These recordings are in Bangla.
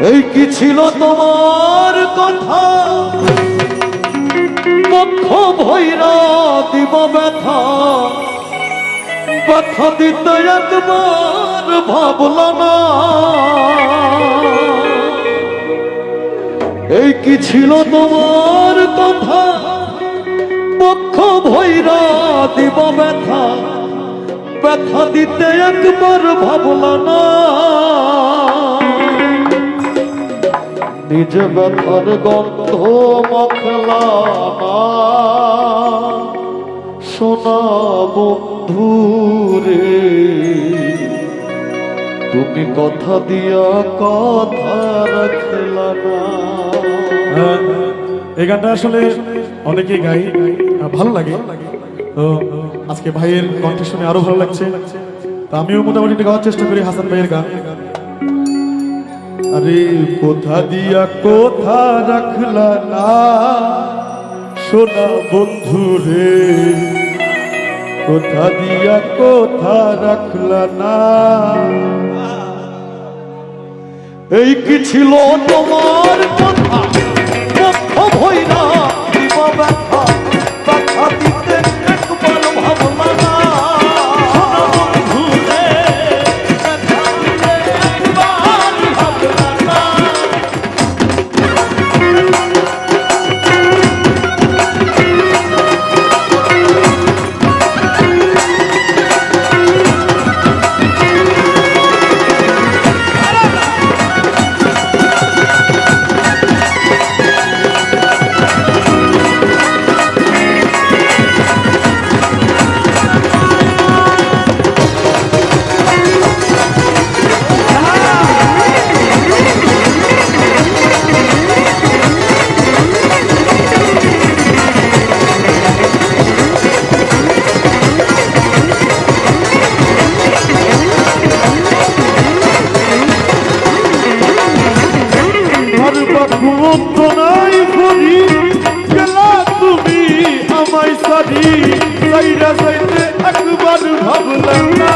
এই কি ছিল তোমার কথা? পক্ষ ভৈরা দিব ব্যথা। ব্যথা দিতে একবার ভাবল না। এই কি ছিল তোমার কথা? পক্ষ ভৈরা দিব ব্যথা। ব্যথা দিতে একবার ভাবল না। নিজ ব্যথার গন্ধ মখলা সোনা বন্ধু রে তুমি কথা দিয়া কথা রাখলা না। হ্যাঁ, এই গানটা আসলে অনেকেই গাই ভালো লাগে। তো আজকে ভাইয়ের কণ্ঠ শুনে আরও ভালো লাগছে। তো আমিও মোটামুটি গাওয়ার চেষ্টা করি হাসান ভাইয়ের গান। আরে কোথা দিয়া কোথা রাখলা না? সোনা বন্ধু রে, কোথা দিয়া কোথা রাখলা না? এই কি ছিল তোমার কথা? আমায় সারি সাইরা সাইতে একবার ভাবলাম না।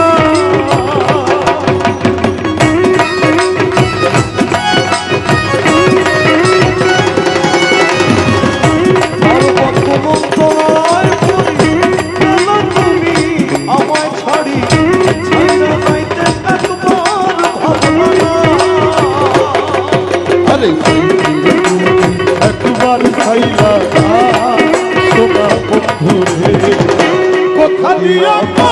কথা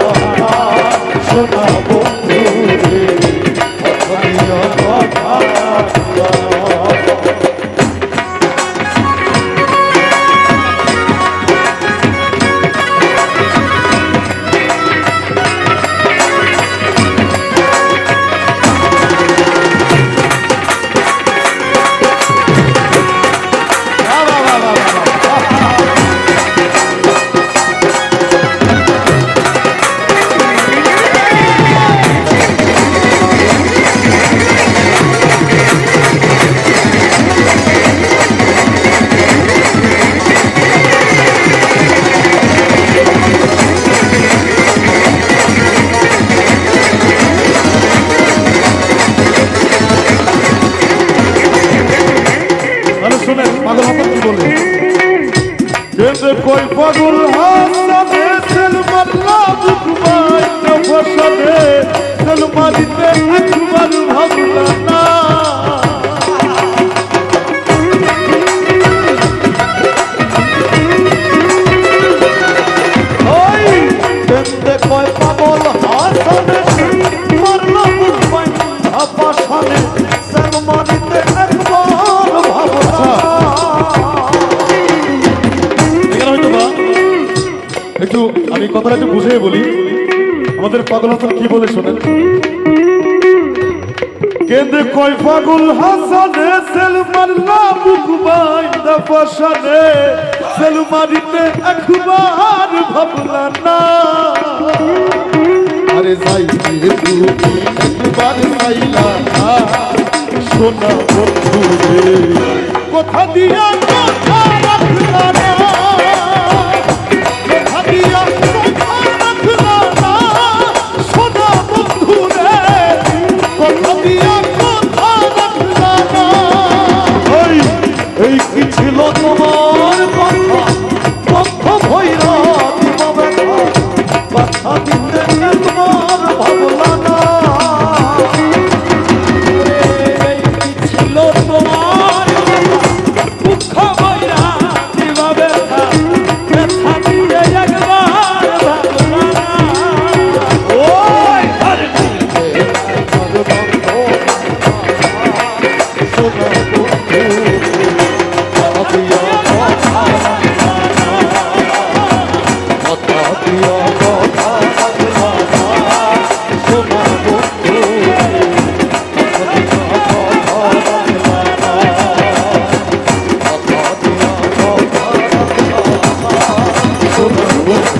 পাগল হাসানে লাবুক মাই নফসানে সেলমানিতে একবার ভাবলা না। কয় পাগল হাসানে মারলো মুম্বাই আপাশানে সালমানিতে একবার ভাবনা। একটু আমি কথাটা একটু বুঝিয়ে বলি। আমাদের পাগল হাসান কি বলে শোনেন? কেন্দে কয় পাগল হাসানে সেলমানিতে একবার না। আরে যাই একবার চাইলা সোনা বন্ধু রে কথা দিয়া কথা রাখলা না।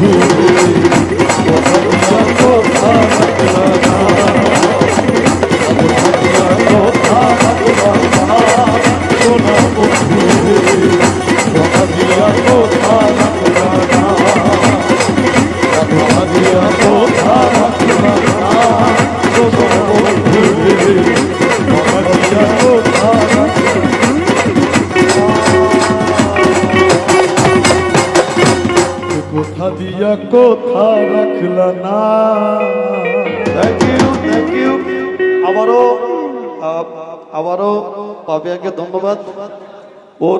you. কোথা দিয়া কোথা রাখল না। ইউ আবারও পাবে আবারও ধন্যবাদ ধন্যবাদ। ওর